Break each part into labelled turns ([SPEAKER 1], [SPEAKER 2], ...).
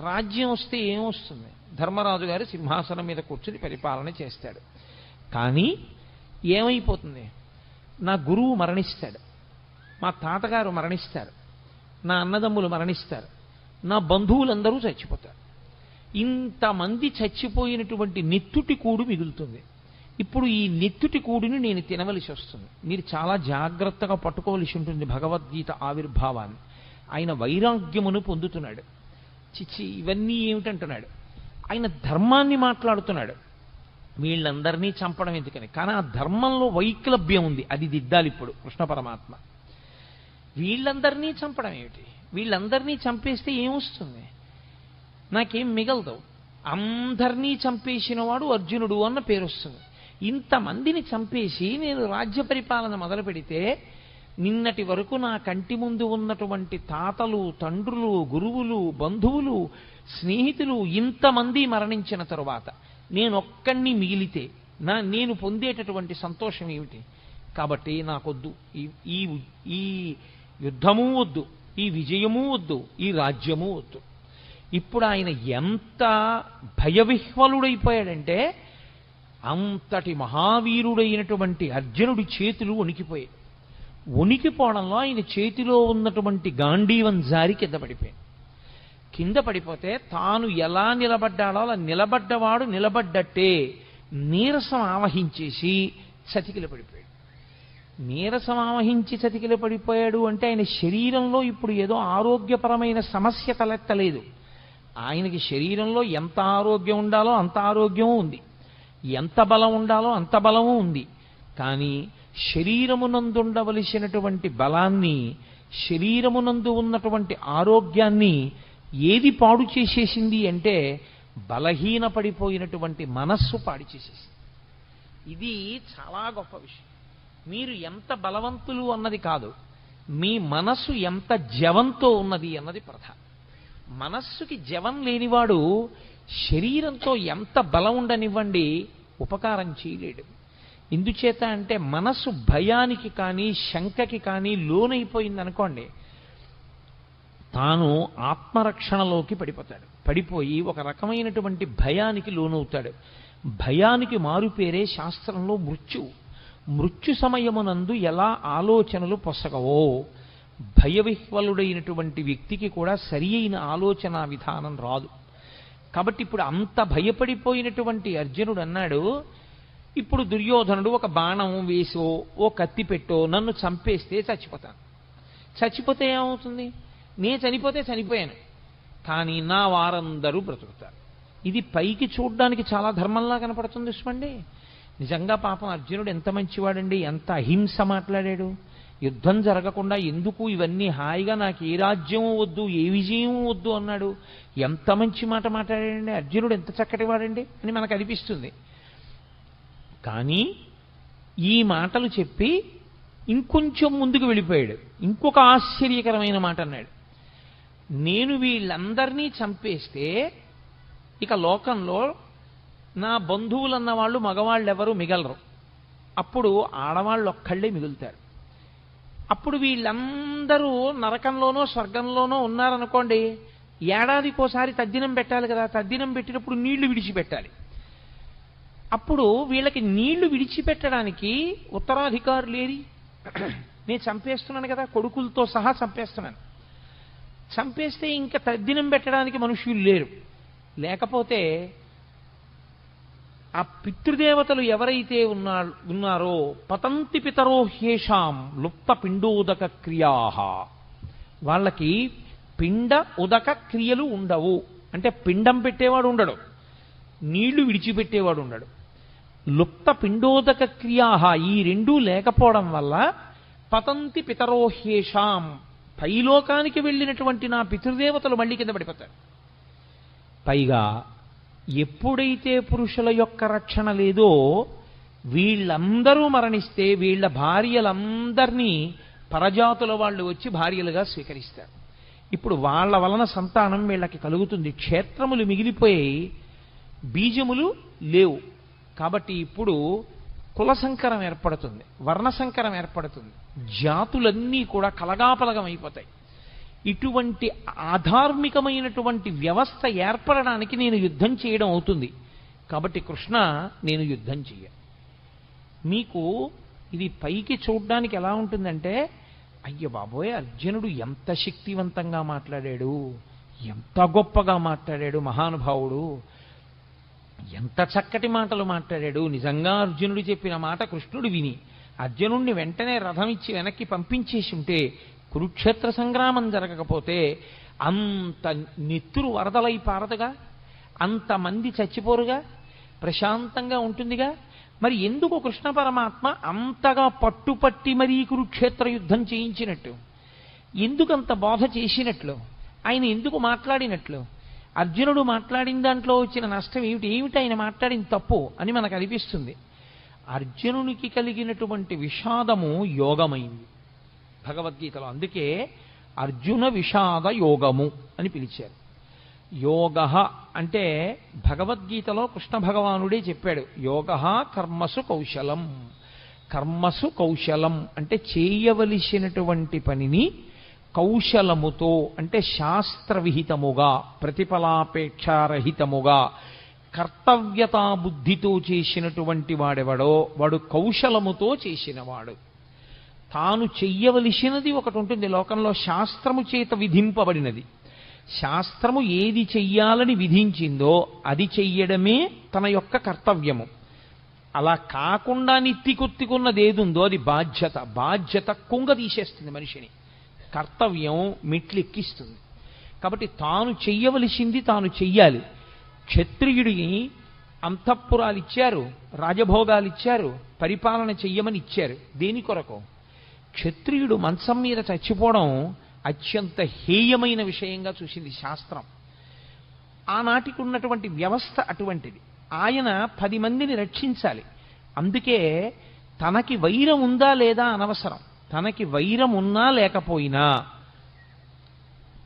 [SPEAKER 1] రాజ్యం వస్తే ఏమొస్తుంది? ధర్మరాజు గారు సింహాసనం మీద కూర్చుని పరిపాలన చేస్తాడు. కానీ ఏమైపోతుంది? నా గురువు మరణిస్తాడు. మా తాతగారు మరణిస్తారు. నా అన్నదమ్ములు మరణిస్తారు. నా బంధువులందరూ చచ్చిపోతారు. ఇంతమంది చచ్చిపోయినటువంటి నెత్తుటి కూడు మిగులుతుంది. ఇప్పుడు ఈ నెత్తుటి కూడిని నేను తినవలసి వస్తుంది. మీరు చాలా జాగ్రత్తగా పట్టుకోవలసి ఉంటుంది భగవద్గీత ఆవిర్భావాన్ని. ఆయన వైరాగ్యమును పొందుతున్నాడు. చిచ్చి ఇవన్నీ ఏమిటంటున్నాడు? ఆయన ధర్మాన్ని మాట్లాడుతున్నాడు. వీళ్ళందరినీ చంపడం ఎందుకని? కానీ ఆ ధర్మంలో వైక్లభ్యం ఉంది. అది దిద్దాలి ఇప్పుడు కృష్ణ పరమాత్మ. వీళ్ళందరినీ చంపడం ఏమిటి? వీళ్ళందరినీ చంపేస్తే ఏమొస్తుంది? నాకేం మిగలదు. అందరినీ చంపేసిన వాడు అర్జునుడు అన్న పేరు వస్తుంది ఇంతమందిని చంపేసి నేను రాజ్య పరిపాలన మొదలు పెడితే నిన్నటి వరకు నా కంటి ముందు ఉన్నటువంటి తాతలు తండ్రులు గురువులు బంధువులు స్నేహితులు ఇంతమంది మరణించిన తరువాత నేనొక్కడిని మిగిలితే నా నేను పొందేటటువంటి సంతోషం ఏమిటి? కాబట్టి నాకొద్దు. ఈ ఈ యుద్ధము వద్దు ఈ విజయము వద్దు ఈ రాజ్యము వద్దు. ఇప్పుడు ఆయన ఎంత భయవిహ్వలుడైపోయాడంటే అంతటి మహావీరుడైనటువంటి అర్జునుడి చేతులు వణికిపోయాయి. వణికిపోవడంలో ఆయన చేతిలో ఉన్నటువంటి గాంధీవం జారి కింద పడిపోయింది. కింద పడిపోతే తాను ఎలా నిలబడ్డాడో అలా నిలబడ్డవాడు నిలబడ్డట్టే నీరసం ఆవహించేసి చతికిల పడిపోయాడు. నీరసం ఆవహించి చతికిల పడిపోయాడు అంటే ఆయన శరీరంలో ఇప్పుడు ఏదో ఆరోగ్యపరమైన సమస్య తలెత్తలేదు. ఆయనకి శరీరంలో ఎంత ఆరోగ్యం ఉండాలో అంత ఆరోగ్యం ఉంది. ఎంత బలం ఉండాలో అంత బలము ఉంది. కానీ శరీరమునందుండవలసినటువంటి బలాన్ని శరీరమునందు ఉన్నటువంటి ఆరోగ్యాన్ని ఏది పాడు చేసేసింది అంటే బలహీన పడిపోయినటువంటి మనస్సు పాడు చేసేసింది. ఇది చాలా గొప్ప విషయం. మీరు ఎంత బలవంతులు అన్నది కాదు మీ మనస్సు ఎంత జవంతో ఉన్నది అన్నది ప్రధానం. మనస్సుకి జవం లేనివాడు శరీరంతో ఎంత బలం ఉండనివ్వండి ఉపకారం చేయలేడు. ఎందుచేత అంటే మనస్సు భయానికి కానీ శంకకి కానీ లోనైపోయింది అనుకోండి తాను ఆత్మరక్షణలోకి పడిపోతాడు. పడిపోయి ఒక రకమైనటువంటి భయానికి లోనవుతాడు. భయానికి మారుపేరే శాస్త్రంలో మృత్యు. మృత్యు సమయమునందు ఎలా ఆలోచనలు పొసగవో భయవిహ్వలుడైనటువంటి వ్యక్తికి కూడా సరి అయిన ఆలోచన విధానం రాదు. కాబట్టి ఇప్పుడు అంత భయపడిపోయినటువంటి అర్జునుడు అన్నాడు ఇప్పుడు దుర్యోధనుడు ఒక బాణం వేసో ఓ కత్తి పెట్టో నన్ను చంపేస్తే చచ్చిపోతాను. చచ్చిపోతే ఏమవుతుంది? నేను చనిపోతే చనిపోయాను. కానీ నా వారందరూ బ్రతుకుతారు. ఇది పైకి చూడ్డానికి చాలా ధర్మంలా కనపడుతుంది చూసుకోండి నిజంగా పాపం అర్జునుడు ఎంత మంచివాడండి ఎంత అహింస మాట్లాడాడు. యుద్ధం జరగకుండా ఎందుకు ఇవన్నీ హాయిగా నాకు ఏ రాజ్యము వద్దు ఏ విజయం వద్దు అన్నాడు. ఎంత మంచి మాట మాట్లాడాడండి అర్జునుడు ఎంత చక్కటి వాడండి అని మనకు అనిపిస్తుంది. కానీ ఈ మాటలు చెప్పి ఇంకొంచెం ముందుకు వెళ్ళిపోయాడు. ఇంకొక ఆశ్చర్యకరమైన మాట అన్నాడు. నేను వీళ్ళందరినీ చంపేస్తే ఇక లోకంలో నా బంధువులన్న వాళ్ళు మగవాళ్ళు ఎవరు మిగలరు. అప్పుడు ఆడవాళ్ళు ఒక్కళ్ళే మిగులుతారు. అప్పుడు వీళ్ళందరూ నరకంలోనో స్వర్గంలోనో ఉన్నారనుకోండి ఏడాదికోసారి తద్దినం పెట్టాలి కదా. తద్దినం పెట్టినప్పుడు నీళ్ళు విడిచిపెట్టాలి. అప్పుడు వీళ్ళకి నీళ్ళు విడిచిపెట్టడానికి ఉత్తరాధికారులు ఏది నేను చంపేస్తున్నాను కదా కొడుకులతో సహా చంపేస్తున్నాను. చంపేస్తే ఇంకా తద్దినం పెట్టడానికి మనుషులు లేరు. లేకపోతే ఆ పితృదేవతలు ఎవరైతే ఉన్నా ఉన్నారో పతంతి పితరో హేషాం లుప్త పిండోదక క్రియా వాళ్ళకి పిండ ఉదక క్రియలు ఉండవు. అంటే పిండం పెట్టేవాడు ఉండడు. నీళ్ళు విడిచిపెట్టేవాడు ఉండడు. లుప్త పిండోదక క్రియా ఈ రెండూ లేకపోవడం వల్ల పతంతి పితరోహ్యేషాం పైలోకానికి వెళ్ళినటువంటి నా పితృదేవతలు మళ్ళీ కింద పడిపోతారు. పైగా ఎప్పుడైతే పురుషుల యొక్క రక్షణ లేదో వీళ్ళందరూ మరణిస్తే వీళ్ళ భార్యలందరినీ పరజాతుల వాళ్ళు వచ్చి భార్యలుగా స్వీకరిస్తారు. ఇప్పుడు వాళ్ళ వలన సంతానం వీళ్ళకి కలుగుతుంది. క్షేత్రములు మిగిలిపోయి బీజములు లేవు. కాబట్టి ఇప్పుడు కుల సంకరం ఏర్పడుతుంది వర్ణ సంకరం ఏర్పడుతుంది. జాతులన్నీ కూడా కలగాపలగం అయిపోతాయి. ఇటువంటి ఆధార్మికమైనటువంటి వ్యవస్థ ఏర్పడడానికి నేను యుద్ధం చేయడం అవుతుంది. కాబట్టి కృష్ణ నేను యుద్ధం చెయ్య. మీకు ఇది పైకి చూడడానికి ఎలా ఉంటుందంటే అయ్య బాబోయ్ అర్జునుడు ఎంత శక్తివంతంగా మాట్లాడాడు ఎంత గొప్పగా మాట్లాడాడు మహానుభావుడు. ఎంత చక్కటి మాటలు మాట్లాడాడు. నిజంగా అర్జునుడు చెప్పిన మాట కృష్ణుడు విని అర్జునుడిని వెంటనే రథం ఇచ్చి వెనక్కి పంపించేసి ఉంటే కురుక్షేత్ర సంగ్రామం జరగకపోతే అంత నెత్తురు వరదలై పారదుగా? అంతమంది చచ్చిపోరుగా? ప్రశాంతంగా ఉంటుందిగా? మరి ఎందుకు కృష్ణ పరమాత్మ అంతగా పట్టుపట్టి మరీ కురుక్షేత్ర యుద్ధం చేయించినట్టు? ఎందుకంత బోధ చేసినట్లు? ఆయన ఎందుకు మాట్లాడినట్లు? అర్జునుడు మాట్లాడిన దాంట్లో వచ్చిన నష్టం ఏమిటి? ఏమిటి ఆయన మాట్లాడిన తప్పు అని మనకు అనిపిస్తుంది. అర్జునునికి కలిగినటువంటి విషాదము యోగమైంది. భగవద్గీతలో అందుకే అర్జున విషాద యోగము అని పిలిచారు. యోగ అంటే భగవద్గీతలో కృష్ణ భగవానుడే చెప్పాడు యోగ కర్మసు కౌశలం. కర్మసు కౌశలం అంటే చేయవలసినటువంటి పనిని కౌశలముతో అంటే శాస్త్రవిహితముగా ప్రతిఫలాపేక్షారహితముగా కర్తవ్యతా బుద్ధితో చేసినటువంటి వాడెవడో వాడు కౌశలముతో చేసినవాడు. తాను చెయ్యవలసినది ఒకటి ఉంటుంది లోకంలో శాస్త్రము చేత విధింపబడినది. శాస్త్రము ఏది చెయ్యాలని విధించిందో అది చెయ్యడమే తన యొక్క కర్తవ్యము. అలా కాకుండా నిత్తికొత్తికున్నది ఏదుందో అది బాధ్యత. బాధ్యత కుంగ తీసేస్తుంది మనిషిని. కర్తవ్యం మెట్లెక్కిస్తుంది. కాబట్టి తాను చెయ్యవలసింది తాను చెయ్యాలి. క్షత్రియుడిని అంతఃపురాలు ఇచ్చారు రాజభోగాలు ఇచ్చారు పరిపాలన చెయ్యమని ఇచ్చారు దేని కొరకు? క్షత్రియుడు మంచం మీద చచ్చిపోవడం అత్యంత హేయమైన విషయంగా చూసింది శాస్త్రం. ఆనాటికి ఉన్నటువంటి వ్యవస్థ అటువంటిది. ఆయన పది మందిని రక్షించాలి. అందుకే తనకి వైరం ఉందా లేదా అనవసరం. తనకి వైరం ఉన్నా లేకపోయినా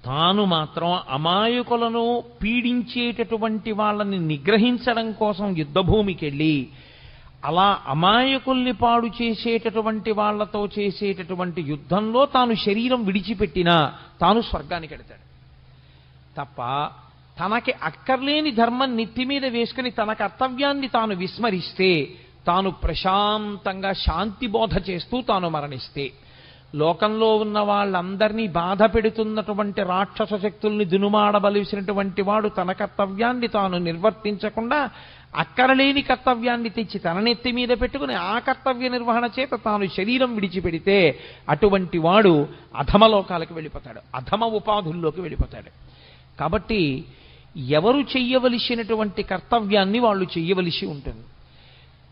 [SPEAKER 1] తాను మాత్రం అమాయకులను పీడించేటటువంటి వాళ్ళని నిగ్రహించడం కోసం యుద్ధభూమికి వెళ్ళి అలా అమాయకుల్ని పాడు చేసేటటువంటి వాళ్ళతో చేసేటటువంటి యుద్ధంలో తాను శరీరం విడిచిపెట్టినా తాను స్వర్గానికి వెడతాడు తప్ప తనకి అక్కర్లేని ధర్మం నెత్తి మీద వేసుకుని తన కర్తవ్యాన్ని తాను విస్మరిస్తే తాను ప్రశాంతంగా శాంతి బోధ చేస్తూ తాను మరణిస్తే. లోకంలో ఉన్న వాళ్ళందరినీ బాధ పెడుతున్నటువంటి రాక్షస శక్తుల్ని దునుమాడబలిసినటువంటి వాడు తన కర్తవ్యాన్ని తాను నిర్వర్తించకుండా అక్కరలేని కర్తవ్యాన్ని తెచ్చి తన నెత్తి మీద పెట్టుకుని ఆ కర్తవ్య నిర్వహణ చేత తాను శరీరం విడిచిపెడితే అటువంటి వాడు అధమలోకాలకు వెళ్ళిపోతాడు. అధమ ఉపాధుల్లోకి వెళ్ళిపోతాడు. కాబట్టి ఎవరు చెయ్యవలసినటువంటి కర్తవ్యాన్ని వాళ్ళు చెయ్యవలసి ఉంటుంది.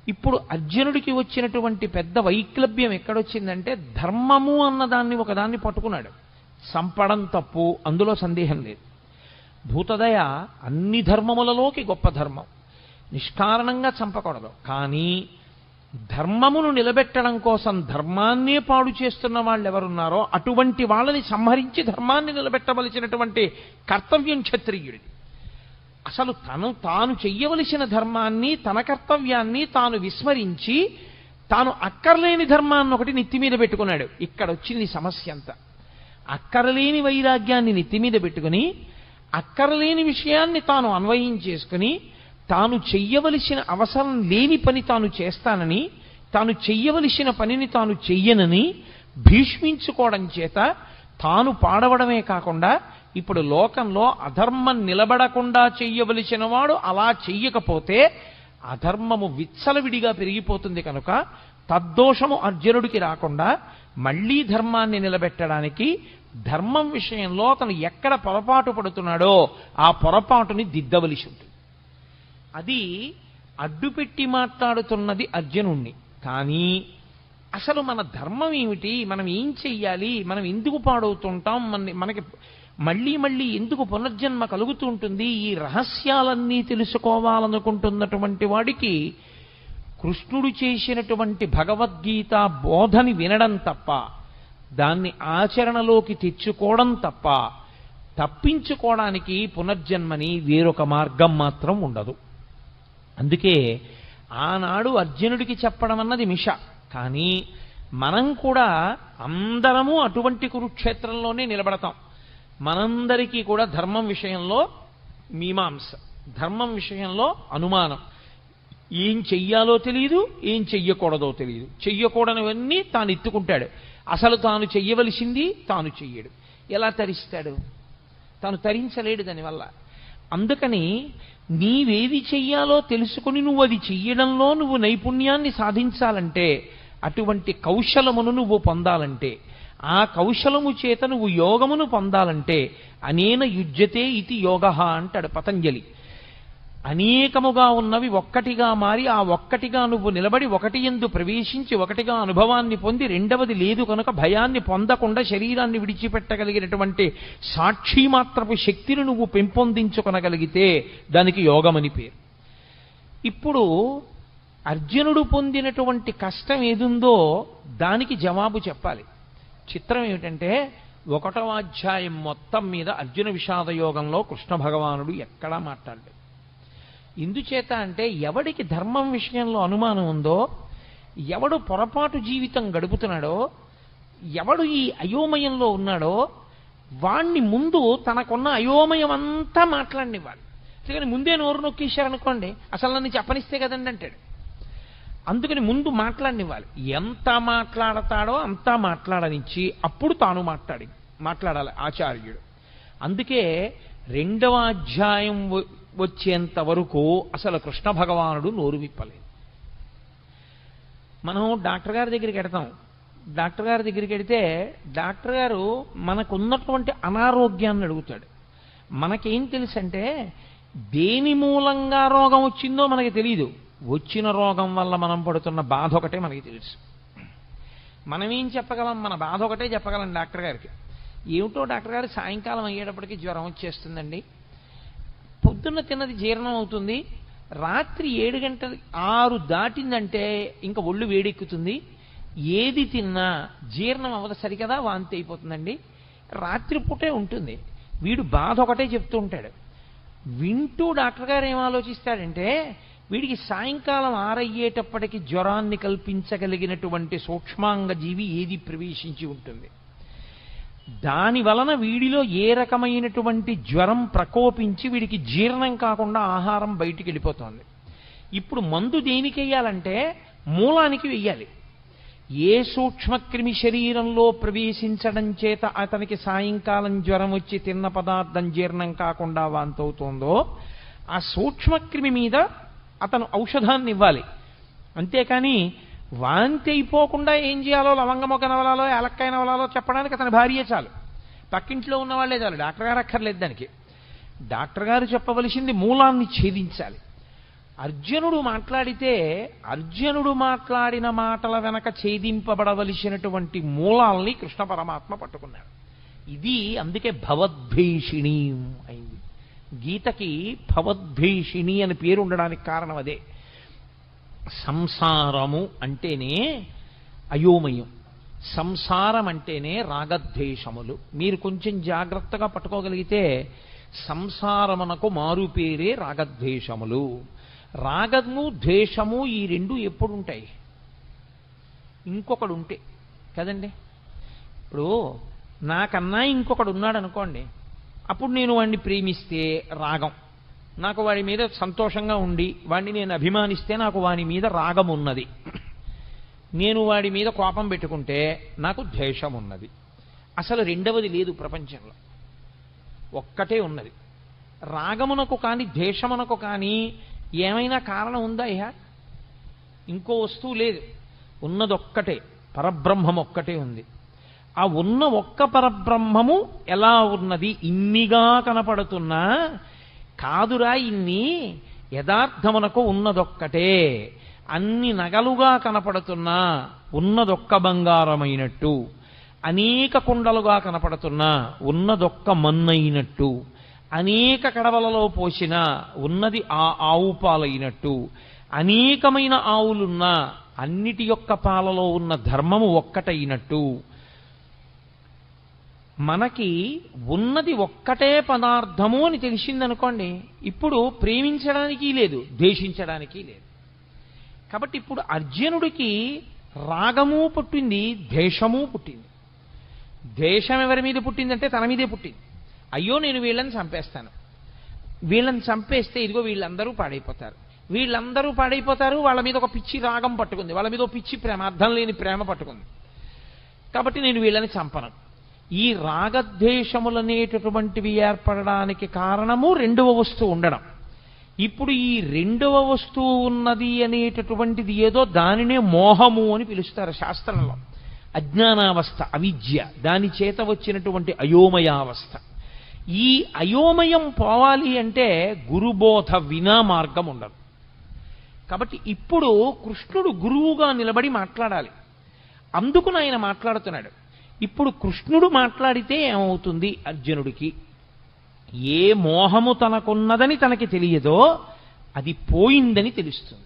[SPEAKER 1] ఇప్పుడు అర్జునుడికి వచ్చినటువంటి పెద్ద వైక్లభ్యం ఎక్కడొచ్చిందంటే ధర్మము అన్నదాన్ని ఒకదాన్ని పట్టుకున్నాడు. సంపడం తప్పు అందులో సందేహం లేదు. భూతదయ అన్ని ధర్మములలోకి గొప్ప ధర్మం. నిష్కారణంగా చంపకూడదు. కానీ ధర్మమును నిలబెట్టడం కోసం ధర్మాన్నే పాడు చేస్తున్న వాళ్ళు ఎవరున్నారో అటువంటి వాళ్ళని సంహరించి ధర్మాన్ని నిలబెట్టవలసినటువంటి కర్తవ్యం క్షత్రియుడిది. అసలు తను తాను చెయ్యవలసిన ధర్మాన్ని తన కర్తవ్యాన్ని తాను విస్మరించి తాను అక్కర్లేని ధర్మాన్ని ఒకటి నెత్తి మీద పెట్టుకున్నాడు. ఇక్కడ వచ్చింది సమస్య అంతా. అక్కరలేని వైరాగ్యాన్ని నెత్తి మీద పెట్టుకుని అక్కరలేని విషయాన్ని తాను అన్వయం చేసుకుని తాను చెయ్యవలసిన అవసరం లేని పని తాను చేస్తానని తాను చెయ్యవలసిన పనిని తాను చెయ్యనని భీష్మించుకోవడం చేత తాను పాడవడమే కాకుండా ఇప్పుడు లోకంలో అధర్మం నిలబడకుండా చెయ్యవలసిన వాడు అలా చెయ్యకపోతే అధర్మము విచ్చలవిడిగా పెరిగిపోతుంది కనుక తద్దోషము అర్జునుడికి రాకుండా మళ్ళీ ధర్మాన్ని నిలబెట్టడానికి ధర్మం విషయంలో అతను ఎక్కడ పొరపాటు పడుతున్నాడో ఆ పొరపాటుని దిద్దవలసి ఉంటుంది. అది అడ్డుపెట్టి మాట్లాడుతున్నది అర్జునుణ్ణి. కానీ అసలు మన ధర్మం ఏమిటి? మనం ఏం చెయ్యాలి? మనం ఎందుకు పాడవుతుంటాం? మన మనకి మళ్ళీ మళ్ళీ ఎందుకు పునర్జన్మ కలుగుతూ ఉంటుంది? ఈ రహస్యాలన్నీ తెలుసుకోవాలనుకుంటున్నటువంటి వాడికి కృష్ణుడు చేసినటువంటి భగవద్గీత బోధని వినడం తప్ప దాన్ని ఆచరణలోకి తెచ్చుకోవడం తప్ప తప్పించుకోవడానికి పునర్జన్మని వేరొక మార్గం మాత్రం ఉండదు. అందుకే ఆనాడు అర్జునుడికి చెప్పడం అన్నది మిష. కానీ మనం కూడా అందరము అటువంటి కురుక్షేత్రంలోనే నిలబడతాం. మనందరికీ కూడా ధర్మం విషయంలో మీమాంస. ధర్మం విషయంలో అనుమానం. ఏం చెయ్యాలో తెలియదు ఏం చెయ్యకూడదో తెలియదు చెయ్యకూడనివన్నీ తాను ఎత్తుకుంటాడు. అసలు తాను చెయ్యవలసింది తాను చెయ్యడు. ఎలా తరిస్తాడు? తాను తరించలేడు దానివల్ల. అందుకని నీవేది చెయ్యాలో తెలుసుకుని నువ్వు అది చెయ్యడంలో నువ్వు నైపుణ్యాన్ని సాధించాలంటే అటువంటి కౌశలమును నువ్వు పొందాలంటే ఆ కౌశలము చేత నువ్వు యోగమును పొందాలంటే అనేన యుజ్యతే ఇది యోగ అంటాడు పతంజలి. అనేకముగా ఉన్నవి ఒక్కటిగా మారి ఆ ఒక్కటిగా నువ్వు నిలబడి ఒకటి ఎందు ప్రవేశించి ఒకటిగా అనుభవాన్ని పొంది రెండవది లేదు కనుక భయాన్ని పొందకుండా శరీరాన్ని విడిచిపెట్టగలిగినటువంటి సాక్షి మాత్రపు శక్తిని నువ్వు పెంపొందించుకొనగలిగితే దానికి యోగమని పేరు. ఇప్పుడు అర్జునుడు పొందినటువంటి కష్టం ఏదుందో దానికి జవాబు చెప్పాలి. చిత్రం ఏమిటంటే ఒకటవ అధ్యాయం మొత్తం మీద అర్జున విషాద యోగంలో కృష్ణ భగవానుడు ఎక్కడా మాట్లాడలేదు. ఇందుచేత అంటే ఎవడికి ధర్మం విషయంలో అనుమానం ఉందో ఎవడు పొరపాటు జీవితం గడుపుతున్నాడో ఎవడు ఈ అయోమయంలో ఉన్నాడో వాణ్ణి ముందు తనకున్న అయోమయం అంతా మాట్లాడినివ్వాలి. అందుకని ముందే నోరు నొక్కేశారనుకోండి అసలు నన్ను చెప్పనిస్తే కదండి అంటాడు. అందుకని ముందు మాట్లాడినివ్వాలి. ఎంత మాట్లాడతాడో అంతా మాట్లాడనిచ్చి అప్పుడు తాను మాట్లాడి మాట్లాడాలి ఆచార్యుడు. అందుకే రెండవ అధ్యాయం వచ్చేంత వరకు అసలు కృష్ణ భగవానుడు నోరు విప్పలేదు. మనం డాక్టర్ గారి దగ్గరికి వెడతాం డాక్టర్ గారి దగ్గరికి వెడితే డాక్టర్ గారు మనకున్నటువంటి అనారోగ్యాన్ని అడుగుతాడు. మనకేం తెలుసు అంటే దేని మూలంగా రోగం వచ్చిందో మనకి తెలియదు వచ్చిన రోగం వల్ల మనం పడుతున్న బాధ ఒకటే మనకి తెలుసు. మనం ఏం చెప్పగలం? మన బాధ ఒకటే చెప్పగలం డాక్టర్ గారికి. ఏమిటో డాక్టర్ గారు సాయంకాలం అయ్యేటప్పటికి జ్వరం వచ్చేస్తుందండి. పొద్దున్న తిన్నది జీర్ణం అవుతుంది. రాత్రి ఏడు గంటలు ఆరు దాటిందంటే ఇంకా ఒళ్ళు వేడెక్కుతుంది. ఏది తిన్నా జీర్ణం అవ్వదు సరికదా? వాంతి అయిపోతుందండి. రాత్రిపూటే ఉంటుంది. వీడు బాధ ఒకటే చెప్తూ ఉంటాడు. వింటూ డాక్టర్ గారు ఏం ఆలోచిస్తాడంటే వీడికి సాయంకాలం ఆరయ్యేటప్పటికి జ్వరాన్ని కల్పించగలిగినటువంటి సూక్ష్మాంగ జీవి ఏది ప్రవేశించి ఉంటుంది? దాని వలన వీడిలో ఏ రకమైనటువంటి జ్వరం ప్రకోపించి వీడికి జీర్ణం కాకుండా ఆహారం బయటికి వెళ్ళిపోతోంది? ఇప్పుడు మందు దేనికి వేయాలంటే మూలానికి వెయ్యాలి ఏ సూక్ష్మక్రిమి శరీరంలో ప్రవేశించడం చేత అతనికి సాయంకాలం జ్వరం వచ్చి తిన్న పదార్థం జీర్ణం కాకుండా వాంతవుతోందో ఆ సూక్ష్మక్రిమి మీద అతను ఔషధాన్ని ఇవ్వాలి అంతేకాని వాంతి అయిపోకుండా ఏం చేయాలో? లవంగమొక నవలాలో ఏలక్కాయ నవలాలో చెప్పడానికి అతని భార్య చాలు. పక్కింట్లో ఉన్న వాళ్ళే చాలు. డాక్టర్ గారు అక్కర్లేదు దానికి. డాక్టర్ గారు చెప్పవలసింది మూలాన్ని ఛేదించాలి. అర్జునుడు మాట్లాడితే అర్జునుడు మాట్లాడిన మాటల వెనక ఛేదింపబడవలసినటువంటి మూలాల్ని కృష్ణ పరమాత్మ పట్టుకున్నాడు. ఇది అందుకే భవద్భీషిణీ అయింది. గీతకి భవద్భీషిణి అని పేరు ఉండడానికి కారణం అదే. సంసారము అంటేనే అయోమయం. సంసారం అంటేనే రాగద్వేషములు. మీరు కొంచెం జాగ్రత్తగా పట్టుకోగలిగితే సంసారమునకు మారు పేరే రాగద్వేషములు. రాగము ద్వేషము ఈ రెండు ఎప్పుడు ఉంటాయి ఇంకొకడు ఉంటే కదండి? ఇప్పుడు నాకన్నా ఇంకొకడు ఉన్నాడు అనుకోండి అప్పుడు నేను వాడిని ప్రేమిస్తే రాగం. నాకు వాడి మీద సంతోషంగా ఉండి వాడిని నేను అభిమానిస్తే నాకు వాడి మీద రాగం ఉన్నది. నేను వాడి మీద కోపం పెట్టుకుంటే నాకు ద్వేషం ఉన్నది. అసలు రెండవది లేదు ప్రపంచంలో. ఒక్కటే ఉన్నది. రాగమునకు కానీ ద్వేషమునకు కానీ ఏమైనా కారణం ఉందా ఇహ? ఇంకో వస్తువు లేదు. ఉన్నదొక్కటే. పరబ్రహ్మం ఒక్కటే ఉంది. ఆ ఉన్న ఒక్క పరబ్రహ్మము ఎలా ఉన్నది? ఇన్నిగా కనపడుతున్నా. కాదురా ఇన్ని యథార్థమునకు ఉన్నదొక్కటే. అన్ని నగలుగా కనపడుతున్నా ఉన్నదొక్క బంగారమైనట్టు. అనేక కుండలుగా కనపడుతున్నా ఉన్నదొక్క మన్నైనట్టు. అనేక కడవలలో పోసిన ఉన్నది ఆ ఆవు పాలైనట్టు. అనేకమైన ఆవులున్నా అన్నిటి యొక్క పాలలో ఉన్న ధర్మము ఒక్కటైనట్టు. మనకి ఉన్నది ఒక్కటే పదార్థము అని తెలిసిందనుకోండి ఇప్పుడు ప్రేమించడానికి లేదు ద్వేషించడానికి లేదు. కాబట్టి ఇప్పుడు అర్జునుడికి రాగము పుట్టింది ద్వేషము పుట్టింది. ద్వేషం ఎవరి మీద పుట్టిందంటే తన మీదే పుట్టింది. అయ్యో నేను వీళ్ళని చంపేస్తాను. వీళ్ళని చంపేస్తే ఇదిగో వీళ్ళందరూ పాడైపోతారు. వీళ్ళందరూ పాడైపోతారు వాళ్ళ మీద ఒక పిచ్చి రాగం పట్టుకుంది వాళ్ళ మీద ఒక పిచ్చి ప్రేమ అర్థం లేని ప్రేమ పట్టుకుంది. కాబట్టి నేను వీళ్ళని చంపను. ఈ రాగద్వేషములనేటటువంటివి ఏర్పడడానికి కారణము రెండవ వస్తువు ఉండడం. ఇప్పుడు ఈ రెండవ వస్తువు ఉన్నది అనేటటువంటిది ఏదో దానినే మోహము అని పిలుస్తారు శాస్త్రంలో. అజ్ఞానావస్థ అవిద్య దాని చేత వచ్చినటువంటి అయోమయావస్థ. ఈ అయోమయం పోవాలి అంటే గురుబోధ వినా మార్గం ఉండదు. కాబట్టి ఇప్పుడు కృష్ణుడు గురువుగా నిలబడి మాట్లాడాలి. అందుకు ఆయన మాట్లాడుతున్నాడు. ఇప్పుడు కృష్ణుడు మాట్లాడితే ఏమవుతుంది అర్జునుడికి? ఏ మోహము తనకున్నదని తనకి తెలియదో అది పోయిందని తెలుస్తుంది.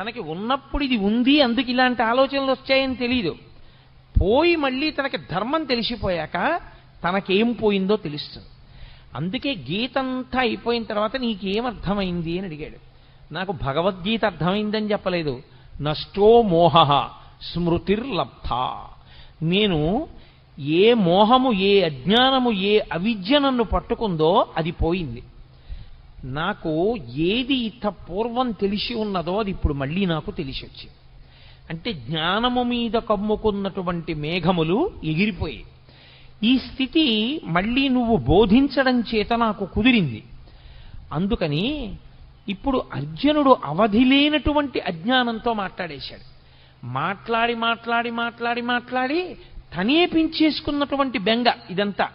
[SPEAKER 1] తనకి ఉన్నప్పుడు ఇది ఉంది అందుకు ఇలాంటి ఆలోచనలు వచ్చాయని తెలియదు పోయి మళ్ళీ తనకి ధర్మం తెలిసిపోయాక తనకేం పోయిందో తెలుస్తుంది. అందుకే గీత అంతా అయిపోయిన తర్వాత నీకేం అర్థమైంది అని అడిగాడు. నాకు భగవద్గీత అర్థమైందని చెప్పలేదు. నష్టో మోహ స్మృతిర్లబ్ధ. నేను ఏ మోహము ఏ అజ్ఞానము ఏ అవిద్య నన్ను పట్టుకుందో అది పోయింది. నాకు ఏది ఇత పూర్వం తెలిసి ఉన్నదో అది ఇప్పుడు మళ్ళీ నాకు తెలిసి వచ్చింది అంటే జ్ఞానము మీద కమ్ముకున్నటువంటి మేఘములు ఎగిరిపోయాయి. ఈ స్థితి మళ్ళీ నువ్వు బోధించడం చేత నాకు కుదిరింది. అందుకని ఇప్పుడు అర్జునుడు అవధి లేనటువంటి అజ్ఞానంతో మాట్లాడేశాడు. మాట్లాడి మాట్లాడి మాట్లాడి మాట్లాడి తనే పెంచేసుకున్నటువంటి బెంగ ఇదంతా.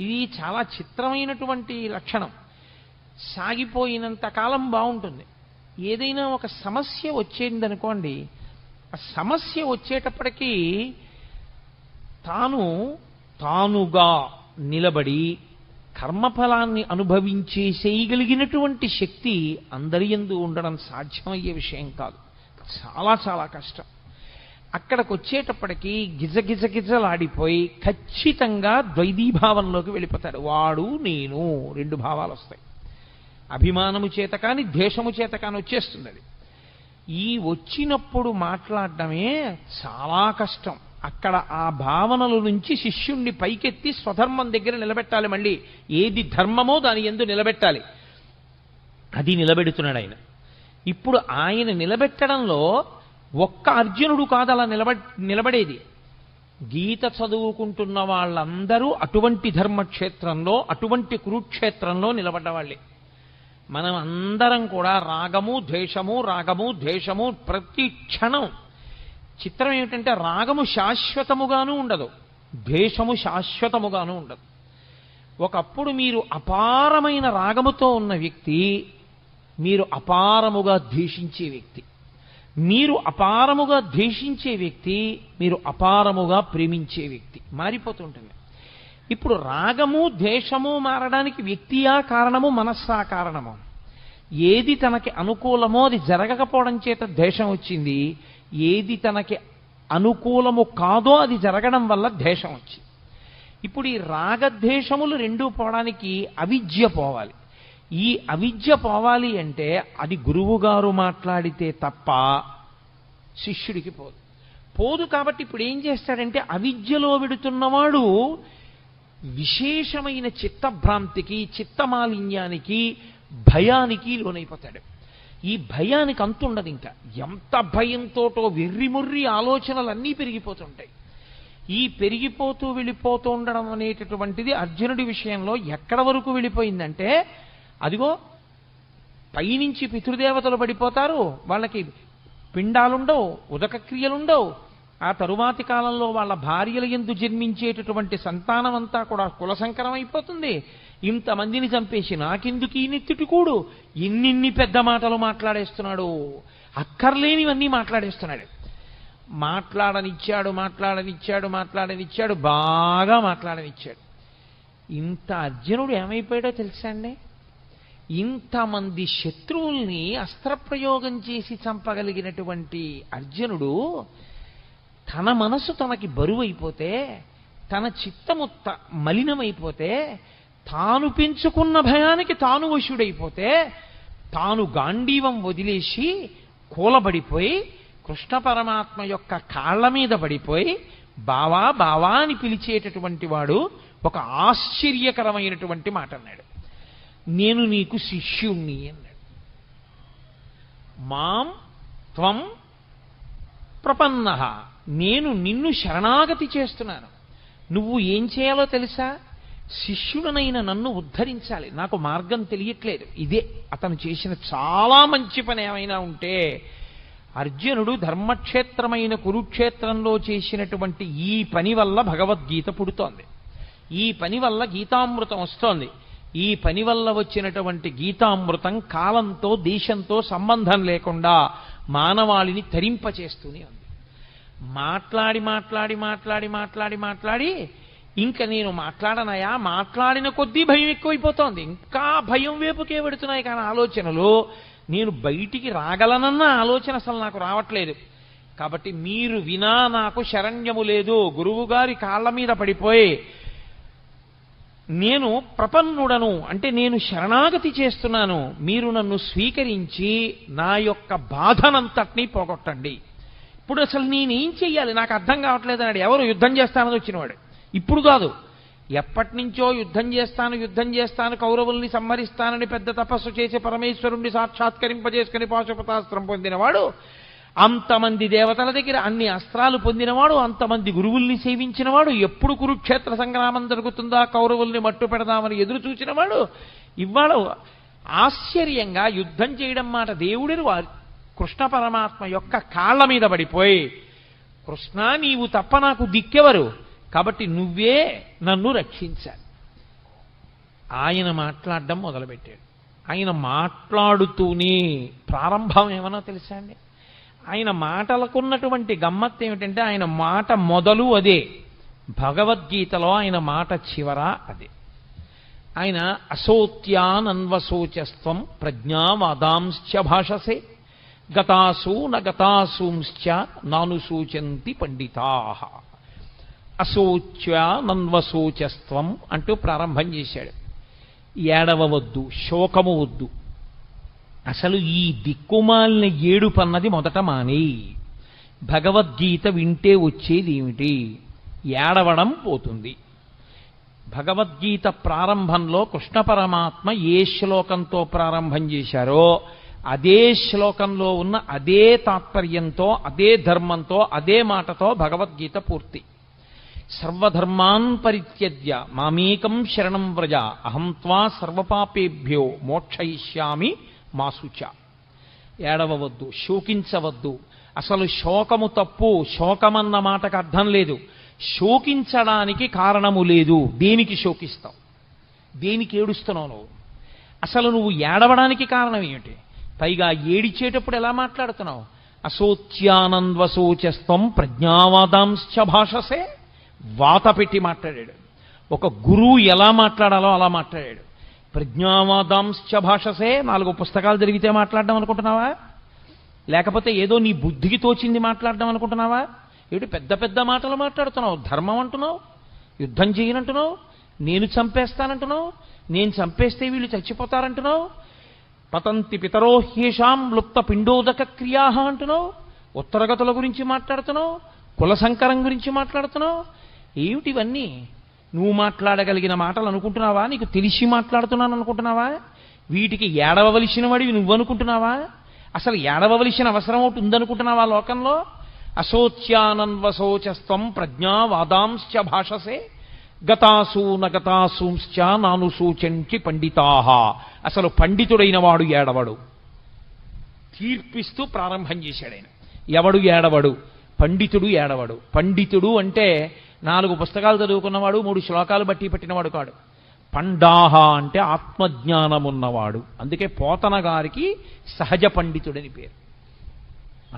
[SPEAKER 1] ఇది చాలా చిత్రమైనటువంటి లక్షణం. సాగిపోయినంత కాలం బాగుంటుంది. ఏదైనా ఒక సమస్య వచ్చేదనుకోండి ఆ సమస్య వచ్చేటప్పటికీ తాను తానుగా నిలబడి కర్మఫలాన్ని అనుభవించేసేయగలిగినటువంటి శక్తి అందరి ఎందు ఉండడం సాధ్యమయ్యే విషయం కాదు. చాలా చాలా కష్టం. అక్కడికి వచ్చేటప్పటికి గిజగిజగిజలాడిపోయి ఖచ్చితంగా ద్వైదీభావంలోకి వెళ్ళిపోతాడు వాడు నేను రెండు భావాలు వస్తాయి అభిమానము చేత కానీ ద్వేషము చేత కానీ వచ్చేస్తుంది అది ఈ వచ్చినప్పుడు మాట్లాడడమే చాలా కష్టం. అక్కడ ఆ భావనల నుంచి శిష్యుణ్ణి పైకెత్తి స్వధర్మం దగ్గర నిలబెట్టాలి మళ్ళీ. ఏది ధర్మమో దాని ఎందు నిలబెట్టాలి. అది నిలబెడుతున్నాడు ఆయన. ఇప్పుడు ఆయన నిలబెట్టడంలో ఒక్క అర్జునుడు కాదు అలా నిలబ నిలబడేది. గీత చదువుకుంటున్న వాళ్ళందరూ అటువంటి ధర్మక్షేత్రంలో అటువంటి కురుక్షేత్రంలో నిలబడ్డవాళ్ళే. మనం అందరం కూడా రాగము ద్వేషము రాగము ద్వేషము ప్రతి క్షణం. చిత్రం ఏమిటంటే రాగము శాశ్వతముగాను ఉండదు ద్వేషము శాశ్వతముగాను ఉండదు. ఒకప్పుడు మీరు అపారమైన రాగముతో ఉన్న వ్యక్తి మీరు అపారముగా ద్వేషించే వ్యక్తి. మీరు అపారముగా ద్వేషించే వ్యక్తి మీరు అపారముగా ప్రేమించే వ్యక్తి. మారిపోతుంటుంది. ఇప్పుడు రాగము ద్వేషము మారడానికి వ్యక్తియా కారణము మనస్సా కారణము? ఏది తనకి అనుకూలమో అది జరగకపోవడం చేత ద్వేషం వచ్చింది. ఏది తనకి అనుకూలము కాదో అది జరగడం వల్ల ద్వేషం వచ్చింది. ఇప్పుడు ఈ రాగద్వేషములు రెండూ పోవడానికి అవిద్య పోవాలి. ఈ అవిద్య పోవాలి అంటే అది గురువుగారు మాట్లాడితే తప్ప శిష్యుడికి పోదు. పోదు కాబట్టి ఇప్పుడు ఏం చేస్తాడంటే అవిద్యలో విడుతున్నవాడు విశేషమైన చిత్తభ్రాంతికి చిత్తమాలిన్యానికి భయానికి లోనైపోతాడు. ఈ భయానికి అంతుండదు ఇంకా. ఎంత భయంతోటో వెర్రిముర్రి ఆలోచనలన్నీ పెరిగిపోతుంటాయి. ఈ పెరిగిపోతూ వెళ్ళిపోతూ ఉండడం అనేటటువంటిది అర్జునుడి విషయంలో ఎక్కడ వరకు వెళ్ళిపోయిందంటే అదిగో పైనుంచి పితృదేవతలు పడిపోతారు. వాళ్ళకి పిండాలుండవు ఉదక క్రియలుండవు. ఆ తరువాతి కాలంలో వాళ్ళ భార్యల ఎందు జన్మించేటటువంటి సంతానం అంతా కూడా కులసంకరం అయిపోతుంది ఇంతమందిని చంపేసి నాకెందుకు ఈ నెత్తిటికూడు? ఇన్నిన్ని పెద్ద మాటలు మాట్లాడేస్తున్నాడు. అక్కర్లేనివన్నీ మాట్లాడేస్తున్నాడు. మాట్లాడనిచ్చాడు మాట్లాడనిచ్చాడు మాట్లాడనిచ్చాడు బాగా మాట్లాడనిచ్చాడు. ఇంత అర్జునుడు ఏమైపోయాడో తెలుసా అండి? ఇంతమంది శత్రువుల్ని అస్త్రప్రయోగం చేసి చంపగలిగినటువంటి అర్జునుడు తన మనసు తనకి బరువైపోతే తన చిత్తము త- మలినమైపోతే తాను పెంచుకున్న భయానికి తాను వశుడైపోతే తాను గాంధీవం వదిలేసి కూలబడిపోయి కృష్ణ పరమాత్మ యొక్క కాళ్ళ మీద పడిపోయి బావా బావా అని పిలిచేటటువంటి వాడు ఒక ఆశ్చర్యకరమైనటువంటి మాట అన్నాడు నేను నీకు శిష్యుణ్ణి అన్నాడు. మాం త్వం ప్రపన్న. నేను నిన్ను శరణాగతి చేస్తున్నాను. నువ్వు ఏం చేయాలో తెలుసా? శిష్యుడనైన నన్ను ఉద్ధరించాలి. నాకు మార్గం తెలియట్లేదు. ఇదే అతను చేసిన చాలా మంచి పని ఏమైనా ఉంటే అర్జునుడు ధర్మక్షేత్రమైన కురుక్షేత్రంలో చేసినటువంటి ఈ పని వల్ల భగవద్గీత పుడుతోంది. ఈ పని వల్ల గీతామృతం వస్తోంది. ఈ పని వల్ల వచ్చినటువంటి గీతామృతం కాలంతో దేశంతో సంబంధం లేకుండా మానవాళిని తరింపచేస్తూనే ఉంది. మాట్లాడి మాట్లాడి మాట్లాడి మాట్లాడి మాట్లాడి ఇంకా నేను మాట్లాడనయా? మాట్లాడిన కొద్దీ భయం ఎక్కువైపోతోంది. ఇంకా భయం వేపుకే పెడుతున్నాయి కానీ ఆలోచనలు. నేను బయటికి రాగలనన్న ఆలోచన అసలు నాకు రావట్లేదు. కాబట్టి మీరు వినా నాకు శరణ్యము లేదు. గురువుగారి కాళ్ళ మీద పడిపోయి నేను ప్రపన్నుడను అంటే నేను శరణాగతి చేస్తున్నాను మీరు నన్ను స్వీకరించి నా యొక్క బాధనంతటినీ పోగొట్టండి. ఇప్పుడు అసలు నేనేం చెయ్యాలి? నాకు అర్థం కావట్లేదు అన్నాడు ఎవరు యుద్ధం చేస్తానని వచ్చినవాడు. ఇప్పుడు కాదు. ఎప్పటి నుంచో యుద్ధం చేస్తాను యుద్ధం చేస్తాను కౌరవుల్ని సంహరిస్తానని పెద్ద తపస్సు చేసి పరమేశ్వరుణ్ణి సాక్షాత్కరింపజేసుకుని పాశుపతాస్త్రం పొందినవాడు అంతమంది దేవతల దగ్గర అన్ని అస్త్రాలు పొందినవాడు అంతమంది గురువుల్ని సేవించినవాడు ఎప్పుడు కురుక్షేత్ర సంగ్రామం జరుగుతుందా కౌరవుల్ని మట్టు పెడదామని ఎదురు చూచినవాడు ఇవాళ ఆశ్చర్యంగా యుద్ధం చేయడం మాట దేవుడెరు కృష్ణ పరమాత్మ యొక్క కాళ్ళ మీద పడిపోయి కృష్ణ నీవు తప్ప నాకు దిక్కెవరు కాబట్టి నువ్వే నన్ను రక్షించాలి. ఆయన మాట్లాడడం మొదలుపెట్టాడు. ఆయన మాట్లాడుతూనే ప్రారంభం ఏమన్నా తెలుసా అండి? ఆయన మాటలకున్నటువంటి గమ్మత్ ఏమిటంటే ఆయన మాట మొదలు అదే. భగవద్గీతలో ఆయన మాట చివర అదే. ఆయన అసోత్యానన్వసోచస్వం ప్రజ్ఞావాదాంశ్చ భాషసే. గతాసు నగతాసూంశ్చ నాను సూచంతి పండితా. అసోచ్యానన్వసోచస్వం అంటూ ప్రారంభం చేశాడు. ఏడవవద్దు శోకము వద్దు. అసలు ఈ దిక్కుమాలిన ఏడుపన్నది మొదట మాని. భగవద్గీత వింటే వచ్చేది ఏమిటి ఏడవడం పోతుంది. భగవద్గీత ప్రారంభంలో కృష్ణ పరమాత్మ ఏ శ్లోకంతో ప్రారంభం చేశారో అదే శ్లోకంలో ఉన్న అదే తాత్పర్యంతో అదే ధర్మంతో అదే మాటతో భగవద్గీత పూర్తి. సర్వధర్మాన్ పరిత్యజ్య మామేకం శరణం వ్రజ అహం త్వా సర్వపాపేభ్యో మోక్షయిష్యామి మాసుచ ఏడవవద్దు శోకించవద్దు. అసలు శోకము తప్పు శోకమన్న మాటకు అర్థం లేదు. శోకించడానికి కారణము లేదు. దేనికి శోకిస్తావు? దేనికి ఏడుస్తున్నావు నువ్వు? అసలు నువ్వు ఏడవడానికి కారణం ఏమిటి? పైగా ఏడిచేటప్పుడు ఎలా మాట్లాడుతున్నావు? అసోచ్యానంద్వసోచస్తం ప్రజ్ఞావాదాంశ భాషసే. వాత పెట్టి మాట్లాడాడు. ఒక గురువు ఎలా మాట్లాడాలో అలా మాట్లాడాడు. ప్రజ్ఞావాదాంశ్చ భాషసే. నాలుగు పుస్తకాలు జరిగితే మాట్లాడడం అనుకుంటున్నావా? లేకపోతే ఏదో నీ బుద్ధికి తోచింది మాట్లాడడం అనుకుంటున్నావా? ఏమిటి పెద్ద పెద్ద మాటలు మాట్లాడుతున్నావు? ధర్మం అంటున్నావు? యుద్ధం చేయనంటున్నావు? నేను చంపేస్తానంటున్నావు? నేను చంపేస్తే వీళ్ళు చచ్చిపోతారంటున్నావు? పతంతి పితరో హ్యేషాం లుప్త పిండోదక క్రియా అంటున్నావు? ఉత్తరగతుల గురించి మాట్లాడుతున్నావు? కుల సంకరం గురించి మాట్లాడుతున్నావు? ఏమిటి ఇవన్నీ? నువ్వు మాట్లాడగలిగిన మాటలు అనుకుంటున్నావా? నీకు తెలిసి మాట్లాడుతున్నాను అనుకుంటున్నావా? వీటికి ఏడవలసిన వాడివి నువ్వు అనుకుంటున్నావా? అసలు ఏడవలసిన అవసరం ఒకటి ఉందనుకుంటున్నావా లోకంలో? అశోచ్యానన్వశోచస్వం ప్రజ్ఞావాదాంశ్చ భాషసే. గతాసు నగతాసూంశ్చ నానుసూచంచి పండితాహ అసలు పండితుడైన వాడు ఏడవడు. తీర్పిస్తూ ప్రారంభం చేశాడు ఆయన. ఎవడు ఏడవడు? పండితుడు ఏడవడు. పండితుడు అంటే నాలుగు పుస్తకాలు చదువుకున్నవాడు మూడు శ్లోకాలు బట్టి పెట్టినవాడు కాడు. పండాహ అంటే ఆత్మజ్ఞానమున్నవాడు. అందుకే పోతన గారికి సహజ పండితుడని పేరు.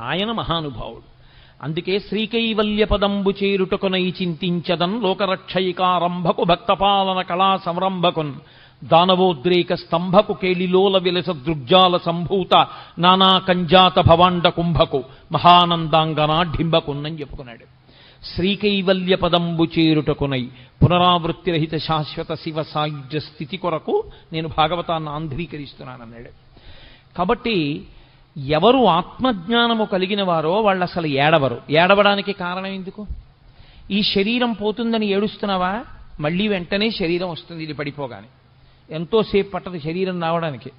[SPEAKER 1] ఆయన మహానుభావుడు. అందుకే శ్రీకైవల్య పదంబు చేరుటకునై చింతించదన్ లోకరక్షయికారంభకు భక్తపాలన కళా సంరంభకున్ దానవోద్రేక స్తంభకు కేళిలోల విలస దృగ్జాల సంభూత నానా కంజాత భవాండ కుంభకు మహానందాంగనాఢింబకున్నని చెప్పుకున్నాడు. శ్రీకైవల్య పదంబు చేరుటకునై పునరావృత్తిరహిత శాశ్వత శివ సాయుధ్య స్థితి కొరకు నేను భాగవతాన్ని ఆంధ్రీకరిస్తున్నానన్నాడు. కాబట్టి ఎవరు ఆత్మజ్ఞానము కలిగిన వారో వాళ్ళు అసలు ఏడవరు. ఏడవడానికి కారణం ఎందుకు? ఈ శరీరం పోతుందని ఏడుస్తున్నావా? మళ్ళీ వెంటనే శరీరం వస్తుంది ఇది పడిపోగానే. ఎంతోసేపు పట్టదు శరీరం రావడానికి.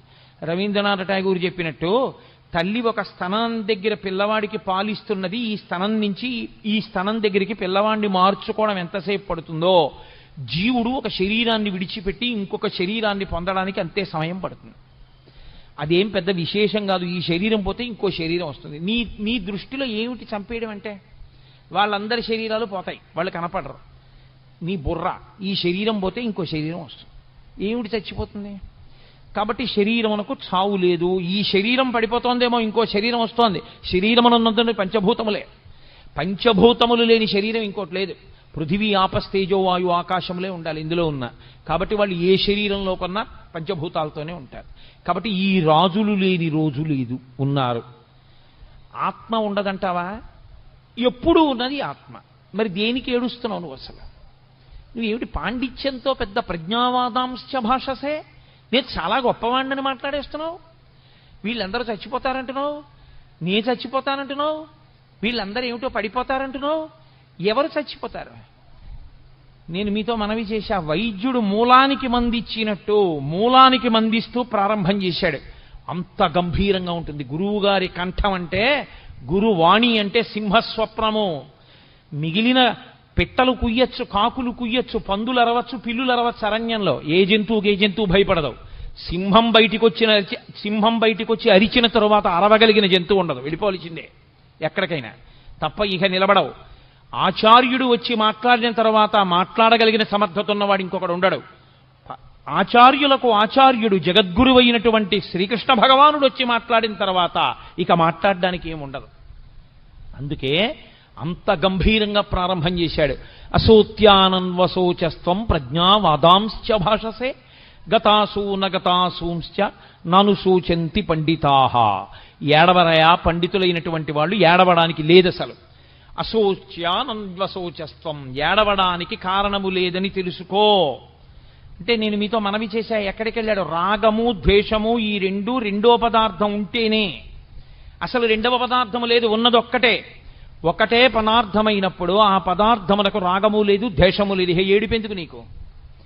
[SPEAKER 1] రవీంద్రనాథ్ ఠాగూర్ చెప్పినట్టు తల్లి ఒక స్తనం దగ్గర పిల్లవాడికి పాలిస్తున్నది ఈ స్తనం నుంచి ఈ స్తనం దగ్గరికి పిల్లవాడిని మార్చుకోవడం ఎంతసేపు పడుతుందో జీవుడు ఒక శరీరాన్ని విడిచిపెట్టి ఇంకొక శరీరాన్ని పొందడానికి అంతే సమయం పడుతుంది. అదేం పెద్ద విశేషం కాదు ఈ శరీరం పోతే ఇంకో శరీరం వస్తుంది. నీ నీ దృష్టిలో ఏమిటి చంపేయడం అంటే? వాళ్ళందరి శరీరాలు పోతాయి వాళ్ళు కనపడరు. నీ బుర్ర ఈ శరీరం పోతే ఇంకో శరీరం వస్తుంది. ఏమిటి చచ్చిపోతుంది? కాబట్టి శరీరమునకు చావు లేదు. ఈ శరీరం పడిపోతోందేమో ఇంకో శరీరం వస్తోంది. శరీరమునందు పంచభూతములే. పంచభూతములు లేని శరీరం ఇంకోటి లేదు. పృథివీ ఆపస్తేజో వాయు ఆకాశములే ఉండాలి ఇందులో ఉన్న. కాబట్టి వాళ్ళు ఏ శరీరంలో కొన్నా పంచభూతాలతోనే ఉంటారు. కాబట్టి ఈ రాజులు లేని రోజు లేదు. ఉన్నారు. ఆత్మ ఉండదంటావా? ఎప్పుడూ ఉన్నది ఆత్మ. మరి దేనికి ఏడుస్తున్నావు నువ్వు అసలు? నువ్వేమిటి పాండిత్యంతో పెద్ద ప్రజ్ఞావాదాంశ భాషసే? నేను చాలా గొప్పవాడిని మాట్లాడేస్తున్నావు. వీళ్ళందరూ చచ్చిపోతారంటున్నావు. నే చచ్చిపోతానంటున్నావు. వీళ్ళందరూ ఏమిటో పడిపోతారంటున్నావు. ఎవరు చచ్చిపోతారు? నేను మీతో మనవి చేశా వైద్యుడు మూలానికి మందిచ్చినట్టు మూలానికి మందిస్తూ ప్రారంభం చేశాడు. అంత గంభీరంగా ఉంటుంది. గురువుగారి కంఠం అంటే గురువాణి అంటే సింహస్వప్నము. మిగిలిన పిట్టలు కుయ్యొచ్చు కాకులు కుయ్యచ్చు పందులు అరవచ్చు పిల్లులు అరవచ్చు అరణ్యంలో. ఏ జంతువుకి ఏ జంతువు భయపడదు. సింహం బయటికి వచ్చిన సింహం బయటికి వచ్చి అరిచిన తరువాత అరవగలిగిన జంతువు ఉండదు. వెళ్ళిపోవలసిందే ఎక్కడికైనా. తప్ప ఇక నిలబడవు. ఆచార్యుడు వచ్చి మాట్లాడిన తర్వాత మాట్లాడగలిగిన సమర్థత ఉన్నవాడు ఇంకొకడు ఉండడు. ఆచార్యులకు ఆచార్యుడు జగద్గురువైనటువంటి శ్రీకృష్ణ భగవానుడు వచ్చి మాట్లాడిన తర్వాత ఇక మాట్లాడడానికి ఏముండదు. అందుకే అంత గంభీరంగా ప్రారంభం చేశాడు. అసోత్యానన్వసోచస్వం ప్రజ్ఞావాదాంశ్చ భాషసే గతాసూ నగతాసూంశ్చ నను సూచంతి పండితాహ ఏడవరయా పండితులైనటువంటి వాళ్ళు ఏడవడానికి లేదసలు. అశోచ్యానన్వశోచస్వం ఏడవడానికి కారణము లేదని తెలుసుకో. అంటే నేను మీతో మనవి చేశా ఎక్కడికి వెళ్ళాడు? రాగము ద్వేషము ఈ రెండు రెండో పదార్థం ఉంటేనే. అసలు రెండవ పదార్థము లేదు ఉన్నదొక్కటే. ఒకటే పదార్థమైనప్పుడు ఆ పదార్థములకు రాగము లేదు ద్వేషము లేదు. హే ఏడిపెందుకు నీకు?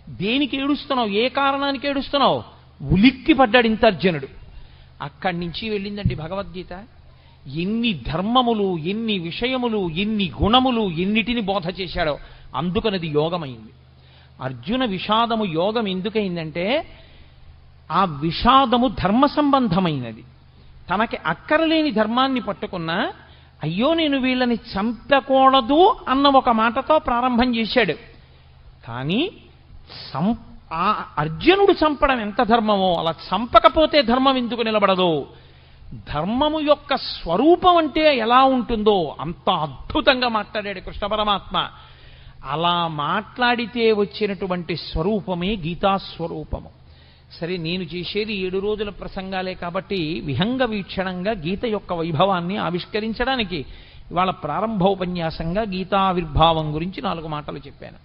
[SPEAKER 1] దేనికి ఏడుస్తున్నావు? ఏ కారణానికి ఏడుస్తున్నావు? ఉలిక్కి పడ్డాడు ఇంత అర్జునుడు అక్కడి నుంచి వెళ్ళిందండి భగవద్గీత. ఎన్ని ధర్మములు ఎన్ని విషయములు ఎన్ని గుణములు ఎన్నిటిని బోధ చేశాడో అందుకనది యోగమైంది. అర్జున విషాదము యోగం ఎందుకైందంటే ఆ విషాదము ధర్మ సంబంధమైనది. తనకి అక్కరలేని ధర్మాన్ని పట్టుకున్నా అయ్యో నేను వీళ్ళని చంపకూడదు అన్న ఒక మాటతో ప్రారంభం చేశాడు. కానీ సం ఆ అర్జునుడు చంపడం ఎంత ధర్మమో అలా చంపకపోతే ధర్మం ఎందుకు నిలబడదు? ధర్మము యొక్క స్వరూపం అంటే ఎలా ఉంటుందో అంత అద్భుతంగా మాట్లాడాడు కృష్ణ పరమాత్మ. అలా మాట్లాడితే వచ్చినటువంటి స్వరూపమే గీతా స్వరూపము సరే నేను చేసేది ఏడు రోజుల ప్రసంగాలే కాబట్టి విహంగ వీక్షణంగా గీత యొక్క వైభవాన్ని ఆవిష్కరించడానికి ఇవాళ ప్రారంభోపన్యాసంగా గీతావిర్భావం గురించి నాలుగు మాటలు చెప్పాను.